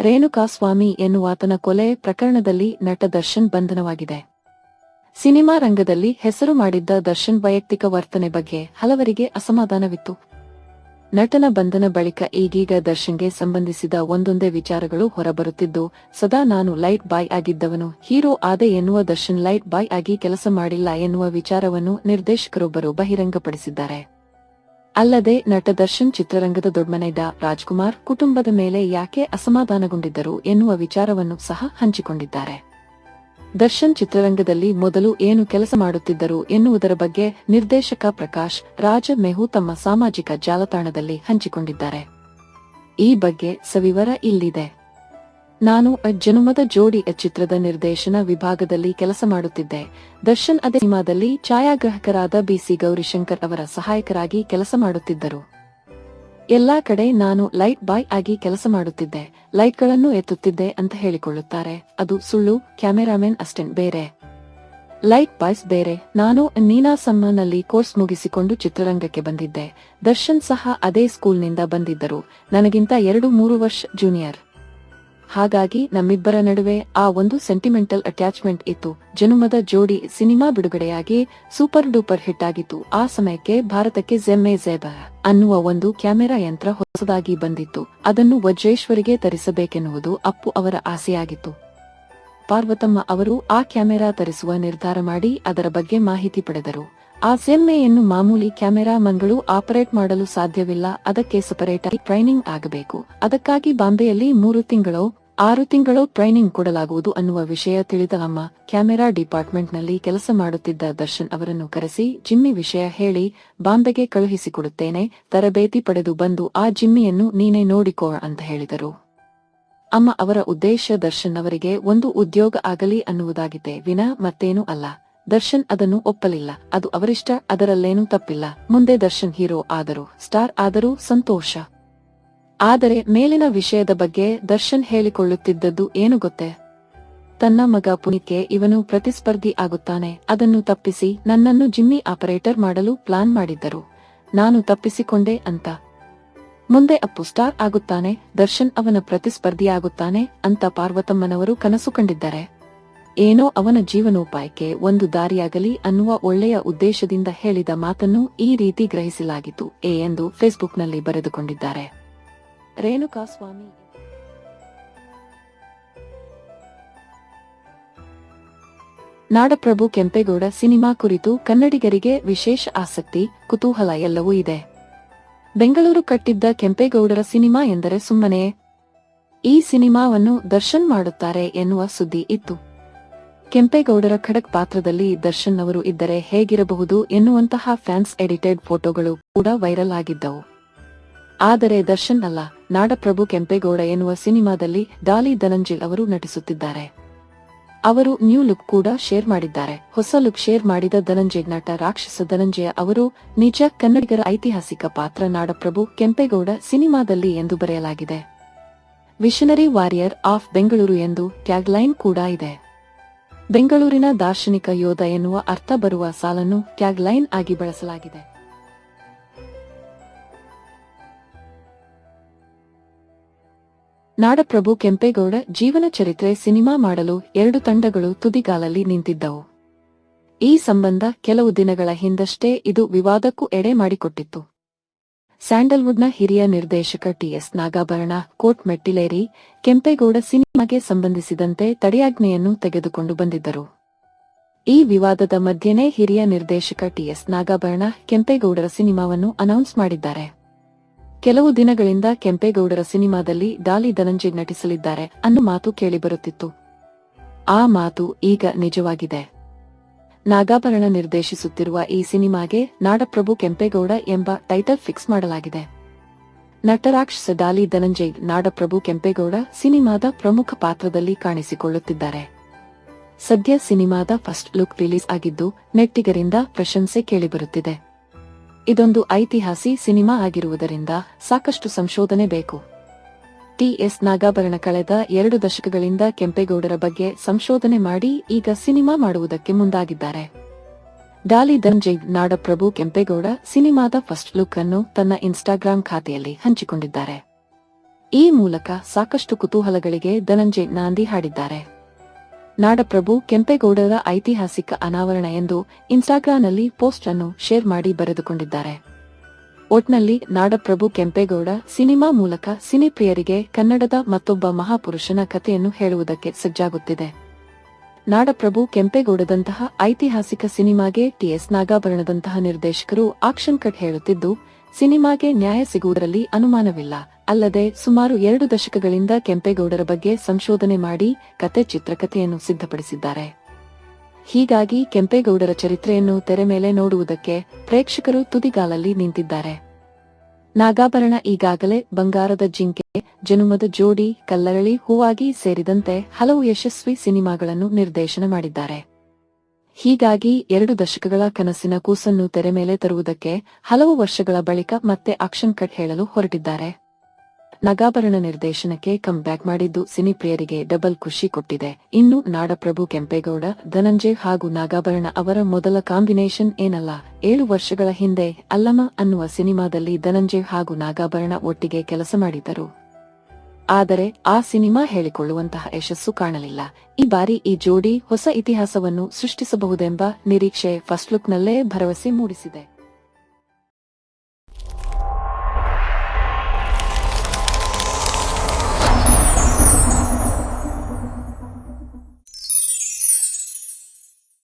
ರೇಣುಕಾಸ್ವಾಮಿ ಎನ್ನುವಾತನ ಕೊಲೆ ಪ್ರಕರಣದಲ್ಲಿ ನಟ ದರ್ಶನ್ ಬಂಧನವಾಗಿದೆ. ಸಿನಿಮಾ ರಂಗದಲ್ಲಿ ಹೆಸರು ಮಾಡಿದ್ದ ದರ್ಶನ್ ವೈಯಕ್ತಿಕ ವರ್ತನೆ ಬಗ್ಗೆ ಹಲವರಿಗೆ ಅಸಮಾಧಾನವಿತ್ತು. ನಟನ ಬಂಧನ ಬಳಿಕ ಈಗೀಗ ದರ್ಶನ್ಗೆ ಸಂಬಂಧಿಸಿದ ಒಂದೊಂದೇ ವಿಚಾರಗಳು ಹೊರಬರುತ್ತಿದ್ದು, ಸದಾ ನಾನು ಲೈಟ್ ಬಾಯ್ ಆಗಿದ್ದವನು, ಹೀರೋ ಆದೆ ಎನ್ನುವ ದರ್ಶನ್ ಲೈಟ್ ಬಾಯ್ ಆಗಿ ಕೆಲಸ ಮಾಡಿಲ್ಲ ಎನ್ನುವ ವಿಚಾರವನ್ನು ನಿರ್ದೇಶಕರೊಬ್ಬರು ಬಹಿರಂಗಪಡಿಸಿದ್ದಾರೆ. ಅಲ್ಲದೆ ನಟ ದರ್ಶನ್ ಚಿತ್ರರಂಗದ ದೊಡ್ಮನೆಡ ರಾಜ್ಕುಮಾರ್ ಕುಟುಂಬದ ಮೇಲೆ ಯಾಕೆ ಅಸಮಾಧಾನಗೊಂಡಿದ್ದರು ಎನ್ನುವ ವಿಚಾರವನ್ನು ಸಹ ಹಂಚಿಕೊಂಡಿದ್ದಾರೆ. ದರ್ಶನ್ ಚಿತ್ರರಂಗದಲ್ಲಿ ಮೊದಲು ಏನು ಕೆಲಸ ಮಾಡುತ್ತಿದ್ದರು ಎನ್ನುವುದರ ಬಗ್ಗೆ ನಿರ್ದೇಶಕ ಪ್ರಕಾಶ್, ರಾಜ ಮೆಹು ತಮ್ಮ ಸಾಮಾಜಿಕ ಜಾಲತಾಣದಲ್ಲಿ ಹಂಚಿಕೊಂಡಿದ್ದಾರೆ. ಈ ಬಗ್ಗೆ ಸವಿವರ ಇಲ್ಲಿದೆ. ನಾನು ಅ ಜನುಮದ ಜೋಡಿ ಚಿತ್ರದ ನಿರ್ದೇಶನ ವಿಭಾಗದಲ್ಲಿ ಕೆಲಸ ಮಾಡುತ್ತಿದ್ದೆ. ದರ್ಶನ್ ಅದೇ ಸಿನಿಮಾದಲ್ಲಿ ಛಾಯಾಗ್ರಾಹಕರಾದ ಬಿಸಿ ಗೌರಿಶಂಕರ್ ಅವರ ಸಹಾಯಕರಾಗಿ ಕೆಲಸ ಮಾಡುತ್ತಿದ್ದರು. ಎಲ್ಲಾ ಕಡೆ ನಾನು ಲೈಟ್ ಬಾಯ್ ಆಗಿ ಕೆಲಸ ಮಾಡುತ್ತಿದ್ದೆ. ಲೈಟ್ಗಳನ್ನು ಎತ್ತುತ್ತಿದ್ದೆ ಅಂತ ಹೇಳಿಕೊಳ್ಳುತ್ತಾರೆ. ಅದು ಸುಳ್ಳು, ಕ್ಯಾಮೆರಾಮನ್ ಅಸ್ಟೆಂಟ್ ಬೇರೆ. ಲೈಟ್ ಬಾಯ್ಸ್ ಬೇರೆ. ನಾನು ನೀನಾ ಸಮ್ಮನಲ್ಲಿ ಕೋರ್ಸ್ ಮುಗಿಸಿಕೊಂಡು ಚಿತ್ರರಂಗಕ್ಕೆ ಬಂದಿದ್ದೆ. ದರ್ಶನ್ ಸಹ ಅದೇ ಸ್ಕೂಲ್ನಿಂದ ಬಂದಿದ್ದರು. ನನಗಿಂತ ಎರಡು ಮೂರು ವರ್ಷ ಜೂನಿಯರ್. ಹಾಗಾಗಿ ನಮ್ಮಿಬ್ಬರ ನಡುವೆ ಆ ಒಂದು ಸೆಂಟಿಮೆಂಟಲ್ ಅಟ್ಯಾಚ್ಮೆಂಟ್ ಇತ್ತು. ಜನುಮದ ಜೋಡಿ ಸಿನಿಮಾ ಬಿಡುಗಡೆಯಾಗಿ ಸೂಪರ್ ಡೂಪರ್ ಹಿಟ್ ಆಗಿತ್ತು. ಆ ಸಮಯಕ್ಕೆ ಭಾರತಕ್ಕೆ ಜೆಮ್ಮೆ ಜೆಬ ಅನ್ನುವ ಒಂದು ಕ್ಯಾಮೆರಾ ಯಂತ್ರ ಹೊಸದಾಗಿ ಬಂದಿತ್ತು. ಅದನ್ನು ವಜ್ರೇಶ್ವರಿಗೆ ತರಿಸಬೇಕೆನ್ನುವುದು ಅಪ್ಪು ಅವರ ಆಸೆಯಾಗಿತ್ತು. ಪಾರ್ವತಮ್ಮ ಅವರು ಆ ಕ್ಯಾಮೆರಾ ತರಿಸುವ ನಿರ್ಧಾರ ಮಾಡಿ ಅದರ ಬಗ್ಗೆ ಮಾಹಿತಿ ಪಡೆದರು. ಆ ಸೆಮ್ಮೆಯನ್ನು ಮಾಮೂಲಿ ಕ್ಯಾಮೆರಾಮನ್ಗಳು ಆಪರೇಟ್ ಮಾಡಲು ಸಾಧ್ಯವಿಲ್ಲ. ಅದಕ್ಕೆ ಸಪರೇಟ್ ಆಗಿ ಟ್ರೈನಿಂಗ್ ಆಗಬೇಕು. ಅದಕ್ಕಾಗಿ ಬಾಂಬೆಯಲ್ಲಿ ಮೂರು ತಿಂಗಳು, ಆರು ತಿಂಗಳು ಟ್ರೈನಿಂಗ್ ಕೊಡಲಾಗುವುದು ಅನ್ನುವ ವಿಷಯ ತಿಳಿದ ಅಮ್ಮ ಕ್ಯಾಮೆರಾ ಡಿಪಾರ್ಟ್ಮೆಂಟ್ನಲ್ಲಿ ಕೆಲಸ ಮಾಡುತ್ತಿದ್ದ ದರ್ಶನ್ ಅವರನ್ನು ಕರೆಸಿ, ಜಿಮ್ಮಿ ವಿಷಯ ಹೇಳಿ, ಬಾಂಬೆಗೆ ಕಳುಹಿಸಿಕೊಡುತ್ತೇನೆ. ತರಬೇತಿ ಪಡೆದು ಬಂದು ಆ ಜಿಮ್ಮಿಯನ್ನು ನೀನೆ ನೋಡಿಕೋ ಅಂತ ಹೇಳಿದರು. ಅಮ್ಮ ಅವರ ಉದ್ದೇಶ ದರ್ಶನ್ ಅವರಿಗೆ, ಒಂದು ಉದ್ಯೋಗ ಆಗಲಿ ಅನ್ನುವುದಾಗಿದೆ. ವಿನಾ, ಮತ್ತೇನೂ ಅಲ್ಲ. ದರ್ಶನ್ ಅದನ್ನು ಒಪ್ಪಲಿಲ್ಲ. ಅದು ಅವರಿಷ್ಟ, ಅದರಲ್ಲೇನೂ ತಪ್ಪಿಲ್ಲ. ಮುಂದೆ ದರ್ಶನ್ ಹೀರೋ ಆದರು. ಸ್ಟಾರ್ ಆದರೂ ಸಂತೋಷ. ಆದರೆ ಮೇಲಿನ ವಿಷಯದ ಬಗ್ಗೆ ದರ್ಶನ್ ಹೇಳಿಕೊಳ್ಳುತ್ತಿದ್ದದ್ದು ಏನು ಗೊತ್ತೇ? ತನ್ನ ಮಗ ಪುನೀತ್ಗೆ ಇವನು ಪ್ರತಿಸ್ಪರ್ಧಿ ಆಗುತ್ತಾನೆ. ಅದನ್ನು ತಪ್ಪಿಸಿ ನನ್ನನ್ನು ಜಿಮ್ಮಿ ಆಪರೇಟರ್ ಮಾಡಲು ಪ್ಲಾನ್ ಮಾಡಿದ್ದರು. ನಾನು ತಪ್ಪಿಸಿಕೊಂಡೆ ಅಂತ. ಮುಂದೆ ಅಪ್ಪು ಸ್ಟಾರ್ ಆಗುತ್ತಾನೆ, ದರ್ಶನ್ ಅವನ ಪ್ರತಿಸ್ಪರ್ಧಿಯಾಗುತ್ತಾನೆ ಅಂತ ಪಾರ್ವತಮ್ಮನವರು ಕನಸು ಕಂಡಿದ್ದಾರೆ. ಏನೋ ಅವನ ಜೀವನೋಪಾಯಕ್ಕೆ ಒಂದು ದಾರಿಯಾಗಲಿ ಅನ್ನುವ ಒಳ್ಳೆಯ ಉದ್ದೇಶದಿಂದ ಹೇಳಿದ ಮಾತನ್ನು ಈ ರೀತಿ ಗ್ರಹಿಸಲಾಗಿತ್ತು, ಎ ಎಂದು ಫೇಸ್ಬುಕ್ನಲ್ಲಿ ಬರೆದುಕೊಂಡಿದ್ದಾರೆ. ರೇಣುಕಾಸ್ವಾಮಿ ನಾಡಪ್ರಭು ಕೆಂಪೇಗೌಡ ಸಿನಿಮಾ ಕುರಿತು ಕನ್ನಡಿಗರಿಗೆ ವಿಶೇಷ ಆಸಕ್ತಿ, ಕುತೂಹಲ ಎಲ್ಲವೂ ಇದೆ. ಬೆಂಗಳೂರು ಕಟ್ಟಿದ್ದ ಕೆಂಪೇಗೌಡರ ಸಿನಿಮಾ ಎಂದರೆ ಸುಮ್ಮನೆ ಈ ಸಿನಿಮಾವನ್ನು ದರ್ಶನ್ ಮಾಡುತ್ತಾರೆ ಎನ್ನುವ ಸುದ್ದಿ ಇತ್ತು. ಕೆಂಪೇಗೌಡರ ಖಡಕ್ ಪಾತ್ರದಲ್ಲಿ ದರ್ಶನ್ ಅವರು ಇದ್ದರೆ ಹೇಗಿರಬಹುದು ಎನ್ನುವಂತಹ ಫ್ಯಾನ್ಸ್ ಎಡಿಟೆಡ್ ಫೋಟೋಗಳು ಕೂಡ ವೈರಲ್ ಆಗಿದ್ದವು. ಆದರೆ ದರ್ಶನ್ ಅಲ್ಲ, ನಾಡಪ್ರಭು ಕೆಂಪೇಗೌಡ ಎನ್ನುವ ಸಿನಿಮಾದಲ್ಲಿ ಡಾಲಿ ಧನಂಜಿಲ್ ಅವರು ನಟಿಸುತ್ತಿದ್ದಾರೆ. ಅವರು ನ್ಯೂ ಲುಕ್ ಕೂಡ ಶೇರ್ ಮಾಡಿದ್ದಾರೆ. ಹೊಸ ಲುಕ್ ಶೇರ್ ಮಾಡಿದ ಧನಂಜಯ್ ನಟ ರಾಕ್ಷಸ ಧನಂಜಯ ಅವರು ನಿಜ ಕನ್ನಡಿಗರ ಐತಿಹಾಸಿಕ ಪಾತ್ರ ನಾಡಪ್ರಭು ಕೆಂಪೇಗೌಡ ಸಿನಿಮಾದಲ್ಲಿ ಎಂದು ಬರೆಯಲಾಗಿದೆ. ವಿಷನರಿ ವಾರಿಯರ್ ಆಫ್ ಬೆಂಗಳೂರು ಎಂದು ಟ್ಯಾಗ್ಲೈನ್ ಕೂಡ ಇದೆ. ಬೆಂಗಳೂರಿನ ದಾರ್ಶನಿಕ ಯೋಧ ಎನ್ನುವ ಅರ್ಥ ಬರುವ ಸಾಲನ್ನು ಟ್ಯಾಗ್ಲೈನ್ ಆಗಿ ಬಳಸಲಾಗಿದೆ. ನಾಡಪ್ರಭು ಕೆಂಪೇಗೌಡ ಜೀವನ ಚರಿತ್ರೆ ಸಿನಿಮಾ ಮಾಡಲು ಎರಡು ತಂಡಗಳು ತುದಿಗಾಲಲ್ಲಿ ನಿಂತಿದ್ದವು. ಈ ಸಂಬಂಧ ಕೆಲವು ದಿನಗಳ ಹಿಂದಷ್ಟೇ ಇದು ವಿವಾದಕ್ಕೂ ಎಡೆ ಮಾಡಿಕೊಟ್ಟಿತ್ತು. ಸ್ಯಾಂಡಲ್ವುಡ್ನ ಹಿರಿಯ ನಿರ್ದೇಶಕ ಟಿಎಸ್ ನಾಗಾಭರಣ, ಕೋಟ್ ಮೆಟ್ಟಿಲೇರಿ, ಕೆಂಪೇಗೌಡ ಸಿನಿಮಾಗೆ ಸಂಬಂಧಿಸಿದಂತೆ ತಡೆಯಾಜ್ಞೆಯನ್ನು ತೆಗೆದುಕೊಂಡು ಬಂದಿದ್ದರು. ಈ ವಿವಾದದ ಮಧ್ಯೆನೇ ಹಿರಿಯ ನಿರ್ದೇಶಕ ಟಿಎಸ್ ನಾಗಾಭರಣ ಕೆಂಪೇಗೌಡರ ಸಿನಿಮಾವನ್ನು ಅನೌನ್ಸ್ ಮಾಡಿದ್ದಾರೆ. ಕೆಲವು ದಿನಗಳಿಂದ ಕೆಂಪೇಗೌಡರ ಸಿನಿಮಾದಲ್ಲಿ ಡಾಲಿ ಧನಂಜಯ್ ನಟಿಸಲಿದ್ದಾರೆ ಅನ್ನೋ ಮಾತು ಕೇಳಿಬರುತ್ತಿತ್ತು. ಆ ಮಾತು ಈಗ ನಿಜವಾಗಿದೆ. ನಾಗಾಭರಣ ನಿರ್ದೇಶಿಸುತ್ತಿರುವ ಈ ಸಿನಿಮಾಗೆ ನಾಡಪ್ರಭು ಕೆಂಪೇಗೌಡ ಎಂಬ ಟೈಟಲ್ ಫಿಕ್ಸ್ ಮಾಡಲಾಗಿದೆ. ನಟರಾಕ್ಷ ಸದಾಲಿ ಧನಂಜಯ್ ನಾಡಪ್ರಭು ಕೆಂಪೇಗೌಡ ಸಿನಿಮಾದ ಪ್ರಮುಖ ಪಾತ್ರದಲ್ಲಿ ಕಾಣಿಸಿಕೊಳ್ಳುತ್ತಿದ್ದಾರೆ. ಸದ್ಯ ಸಿನಿಮಾದ ಫಸ್ಟ್ ಲುಕ್ ರಿಲೀಸ್ ಆಗಿದ್ದು ನೆಟ್ಟಿಗರಿಂದ ಪ್ರಶಂಸೆ ಕೇಳಿಬರುತ್ತಿದೆ. ಇದೊಂದು ಐತಿಹಾಸಿ ಸಿನಿಮಾ ಆಗಿರುವುದರಿಂದ ಸಾಕಷ್ಟು ಸಂಶೋಧನೆ ಬೇಕು. ಟಿಎಸ್ ನಾಗಾಭರಣ ಕಳೆದ ಎರಡು ದಶಕಗಳಿಂದ ಕೆಂಪೇಗೌಡರ ಬಗ್ಗೆ ಸಂಶೋಧನೆ ಮಾಡಿ ಈಗ ಸಿನಿಮಾ ಮಾಡುವುದಕ್ಕೆ ಮುಂದಾಗಿದ್ದಾರೆ. ಡಾಲಿ ಧನಂಜಯ್, ನಾಡಪ್ರಭು ಕೆಂಪೇಗೌಡ ಸಿನಿಮಾದ ಫಸ್ಟ್ ಲುಕ್ ಅನ್ನು ತನ್ನ ಇನ್ಸ್ಟಾಗ್ರಾಂ ಖಾತೆಯಲ್ಲಿ ಹಂಚಿಕೊಂಡಿದ್ದಾರೆ. ಈ ಮೂಲಕ ಸಾಕಷ್ಟು ಕುತೂಹಲಗಳಿಗೆ ಧನಂಜಯ್ ನಾಂದಿ ಹಾಡಿದ್ದಾರೆ. ನಾಡಪ್ರಭು ಕೆಂಪೇಗೌಡರ ಐತಿಹಾಸಿಕ ಅನಾವರಣ ಎಂದು ಇನ್ಸ್ಟಾಗ್ರಾಂನಲ್ಲಿ ಪೋಸ್ಟ್ ಅನ್ನು ಶೇರ್ ಮಾಡಿ ಬರೆದುಕೊಂಡಿದ್ದಾರೆ. ಒಟ್ನಲ್ಲಿ ನಾಡಪ್ರಭು ಕೆಂಪೇಗೌಡ ಸಿನಿಮಾ ಮೂಲಕ ಸಿನಿಪ್ರಿಯರಿಗೆ ಕನ್ನಡದ ಮತ್ತೊಬ್ಬ ಮಹಾಪುರುಷನ ಕಥೆಯನ್ನು ಹೇಳುವುದಕ್ಕೆ ಸಜ್ಜಾಗುತ್ತಿದೆ. ನಾಡಪ್ರಭು ಕೆಂಪೇಗೌಡದಂತಹ ಐತಿಹಾಸಿಕ ಸಿನಿಮಾಗೆ ಟಿಎಸ್ ನಾಗಾಭರಣದಂತಹ ನಿರ್ದೇಶಕರು ಆಕ್ಷನ್ ಕಟ್ ಹೇಳುತ್ತಿದ್ದು, ಸಿನಿಮಾಗೆ ನ್ಯಾಯ ಸಿಗುವುದರಲ್ಲಿ ಅನುಮಾನವಿಲ್ಲ. ಅಲ್ಲದೆ ಸುಮಾರು ಎರಡು ದಶಕಗಳಿಂದ ಕೆಂಪೇಗೌಡರ ಬಗ್ಗೆ ಸಂಶೋಧನೆ ಮಾಡಿ ಕತೆ ಚಿತ್ರಕಥೆಯನ್ನು ಸಿದ್ಧಪಡಿಸಿದ್ದಾರೆ. ಹೀಗಾಗಿ ಕೆಂಪೇಗೌಡರ ಚರಿತ್ರೆಯನ್ನು ತೆರೆ ಮೇಲೆ ನೋಡುವುದಕ್ಕೆ ಪ್ರೇಕ್ಷಕರು ತುದಿಗಾಲಲ್ಲಿ ನಿಂತಿದ್ದಾರೆ. ನಾಗಾಭರಣ ಈಗಾಗಲೇ ಬಂಗಾರದ ಜಿಂಕೆ, ಜನುಮದ ಜೋಡಿ, ಕಲ್ಲರಳಿ ಹೂವಾಗಿ ಸೇರಿದಂತೆ ಹಲವು ಯಶಸ್ವಿ ಸಿನಿಮಾಗಳನ್ನು ನಿರ್ದೇಶನ ಮಾಡಿದ್ದಾರೆ. ಹೀಗಾಗಿ ಎರಡು ದಶಕಗಳ ಕನಸಿನ ಕೂಸನ್ನು ತೆರೆ ಮೇಲೆ ತರುವುದಕ್ಕೆ ಹಲವು ವರ್ಷಗಳ ಬಳಿಕ ಮತ್ತೆ ಆಕ್ಷನ್ ಕಟ್ ಹೇಳಲು ಹೊರಟಿದ್ದಾರೆ. ನಗಾಭರಣ ನಿರ್ದೇಶನಕ್ಕೆ ಕಮ್ ಬ್ಯಾಕ್ ಮಾಡಿದ್ದು ಸಿನಿಪ್ರಿಯರಿಗೆ ಡಬಲ್ ಖುಷಿ ಕೊಟ್ಟಿದೆ. ಇನ್ನು ನಾಡಪ್ರಭು ಕೆಂಪೇಗೌಡ, ಧನಂಜಯ್ ಹಾಗೂ ನಾಗಾಭರಣ ಅವರ ಮೊದಲ ಕಾಂಬಿನೇಷನ್ ಏನಲ್ಲ. ಏಳು ವರ್ಷಗಳ ಹಿಂದೆ ಅಲ್ಲಮ ಅನ್ನುವ ಸಿನಿಮಾದಲ್ಲಿ ಧನಂಜಯ್ ಹಾಗೂ ನಾಗಾಭರಣ ಒಟ್ಟಿಗೆ ಕೆಲಸ ಮಾಡಿದ್ದರು. ಆದರೆ ಆ ಸಿನಿಮಾ ಹೇಳಿಕೊಳ್ಳುವಂತಹ ಯಶಸ್ಸು ಕಾಣಲಿಲ್ಲ. ಈ ಬಾರಿ ಈ ಜೋಡಿ ಹೊಸ ಇತಿಹಾಸವನ್ನು ಸೃಷ್ಟಿಸಬಹುದೆಂಬ ನಿರೀಕ್ಷೆ ಫಸ್ಟ್ ಲುಕ್ನಲ್ಲೇ ಭರವಸೆ ಮೂಡಿಸಿದೆ.